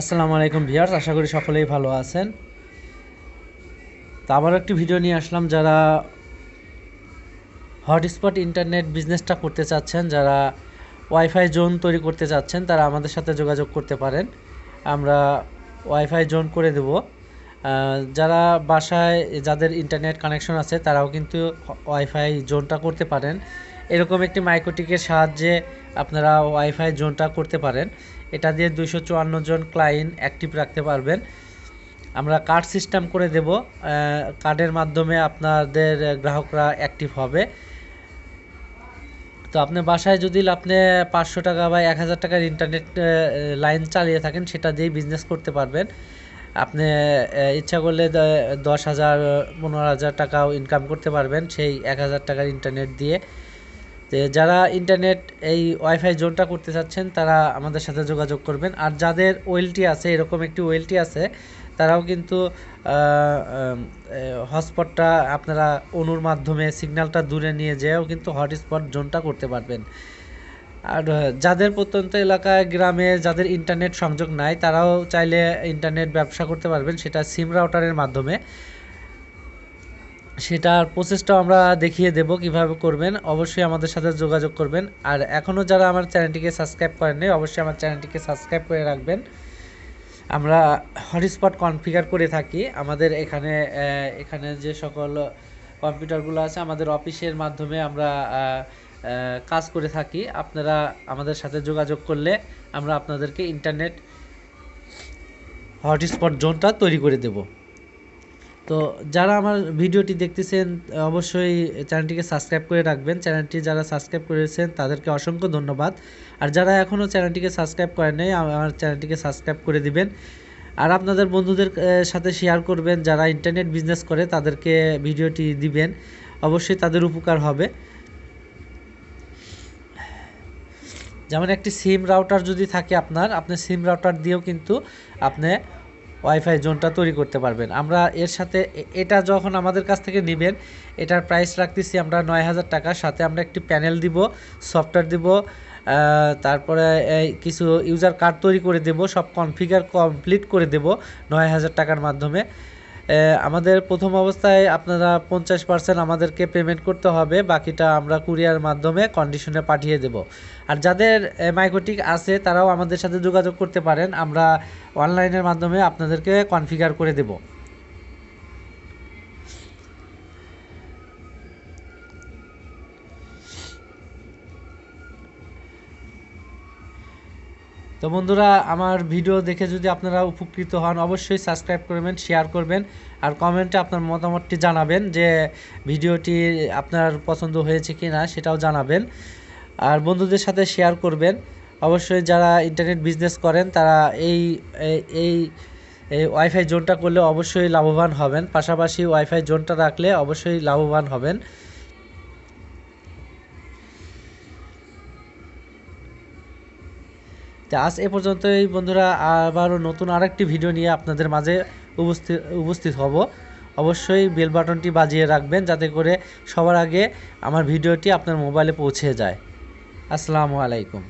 আসসালামু আলাইকুম ভিউয়ার্স, আশা করি সকলেই ভালো আছেন। তো আবার একটি ভিডিও নিয়ে আসলাম যারা হটস্পট ইন্টারনেট বিজনেসটা করতে চাচ্ছেন, যারা ওয়াইফাই জোন তৈরি করতে চাচ্ছেন, তারা আমাদের সাথে যোগাযোগ করতে পারেন। আমরা ওয়াইফাই জোন করে দেব। যারা বাসায় যাদের ইন্টারনেট কানেকশন আছে, তারাও কিন্তু ওয়াইফাই জোনটা করতে পারেন। এরকম একটি মাইক্রোটিকের সাহায্যে আপনারা ওয়াইফাই জোনটা করতে পারেন। এটা দিয়ে দুইশো চুয়ান্ন জন ক্লায়েন্ট অ্যাক্টিভ রাখতে পারবেন। আমরা কার্ড সিস্টেম করে দেব কার্ডের মাধ্যমে আপনাদের গ্রাহকরা অ্যাক্টিভ হবে। তো আপনি বাসায় যদি আপনি পাঁচশো টাকা বা এক হাজার টাকার ইন্টারনেট লাইন চালিয়ে থাকেন, সেটা দিয়েই বিজনেস করতে পারবেন। আপনি ইচ্ছা করলে দশ হাজার, পনেরো হাজার টাকাও ইনকাম করতে পারবেন সেই এক হাজার টাকার ইন্টারনেট দিয়ে। তো যারা ইন্টারনেট এই ওয়াইফাই জোনটা করতে চাচ্ছেন, তারা আমাদের সাথে যোগাযোগ করবেন। আর যাদের ওয়েলটি আছে, এরকম একটি ওয়েলটি আছে, তারাও কিন্তু হটস্পটটা আপনারা অনুর মাধ্যমে সিগন্যালটা দূরে নিয়ে যেয়েও কিন্তু হটস্পট জোনটা করতে পারবেন। আর যাদের প্রত্যন্ত এলাকায়, গ্রামে যাদের ইন্টারনেট সংযোগ নাই, তারাও চাইলে ইন্টারনেট ব্যবসা করতে পারবেন, সেটা সিম রাউটারের মাধ্যমে। সেটার প্রসেসটাও আমরা দেখিয়ে দেব কীভাবে করবেন। অবশ্যই আমাদের সাথে যোগাযোগ করবেন। আর এখনও যারা আমার চ্যানেলটিকে সাবস্ক্রাইব করেননি অবশ্যই আমার চ্যানেলটিকে সাবস্ক্রাইব করে রাখবেন। আমরা হটস্পট কনফিগার করে থাকি। আমাদের এখানে এখানে যে সকল কম্পিউটারগুলো আছে, আমাদের অফিসের মাধ্যমে আমরা কাজ করে থাকি। আপনারা আমাদের সাথে যোগাযোগ করলে আমরা আপনাদেরকে ইন্টারনেট হটস্পট জোনটা তৈরি করে দেব। তো যারা আমার ভিডিওটি দেখতেছেন, অবশ্যই চ্যানেলটিকে সাবস্ক্রাইব করে রাখবেন। চ্যানেলটি যারা সাবস্ক্রাইব করেছেন, তাদেরকে অসংখ্য ধন্যবাদ। আর যারা এখনও চ্যানেলটিকে সাবস্ক্রাইব করেন নাই আমার চ্যানেলটিকে সাবস্ক্রাইব করে দিবেন। আর আপনাদের বন্ধুদের সাথে শেয়ার করবেন, যারা ইন্টারনেট বিজনেস করে, তাদেরকে ভিডিওটি দিবেন। অবশ্যই তাদের উপকার হবে। যেমন একটি সিম রাউটার যদি থাকে আপনার, আপনি সিম রাউটার দিয়েও কিন্তু আপনি ওয়াইফাই জোনটা তৈরি করতে পারবেন। আমরা এর সাথে এটা যখন আমাদের কাছ থেকে নেবেন, এটার প্রাইস রাখতেছি আমরা নয় হাজার টাকার সাথে আমরা একটি প্যানেল দিব সফটওয়্যার দিব তারপরে কিছু ইউজার কার্ড তৈরি করে দেব, সব কনফিগার কমপ্লিট করে দেব নয় হাজার টাকার মাধ্যমে। আমাদের প্রথম অবস্থায় আপনারা পঞ্চাশ পার্সেন্ট আমাদেরকে পেমেন্ট করতে হবে, বাকিটা আমরা কুরিয়ার মাধ্যমে কন্ডিশনে পাঠিয়ে দেব। আর যাদের মাইক্রোটিক আছে, তারাও আমাদের সাথে যোগাযোগ করতে পারেন, আমরা অনলাইনের মাধ্যমে আপনাদেরকে কনফিগার করে দেব। তো বন্ধুরা, আমার ভিডিও দেখে যদি আপনারা উপকৃত হন, অবশ্যই সাবস্ক্রাইব করবেন শেয়ার করবেন, আর কমেন্টে আপনার মতামতটি জানাবেন যে ভিডিওটি আপনার পছন্দ হয়েছে কি না সেটাও জানাবেন। আর বন্ধুদের সাথে শেয়ার করবেন। অবশ্যই যারা ইন্টারনেট বিজনেস করেন, তারা এই, এই- এই ওয়াইফাই জোনটা করলে অবশ্যই লাভবান হবেন। পাশাপাশি ওয়াইফাই জোনটা রাখলে অবশ্যই লাভবান হবেন। তা আজ এ পর্যন্তই, বন্ধুরা। আবারও নতুন আরেকটি ভিডিও নিয়ে আপনাদের মাঝে উপস্থিত উপস্থিত হব। অবশ্যই বেল বাটনটি বাজিয়ে রাখবেন যাতে করে সবার আগে আমার ভিডিওটি আপনার মোবাইলে পৌঁছে যায়। আসসালামু আলাইকুম।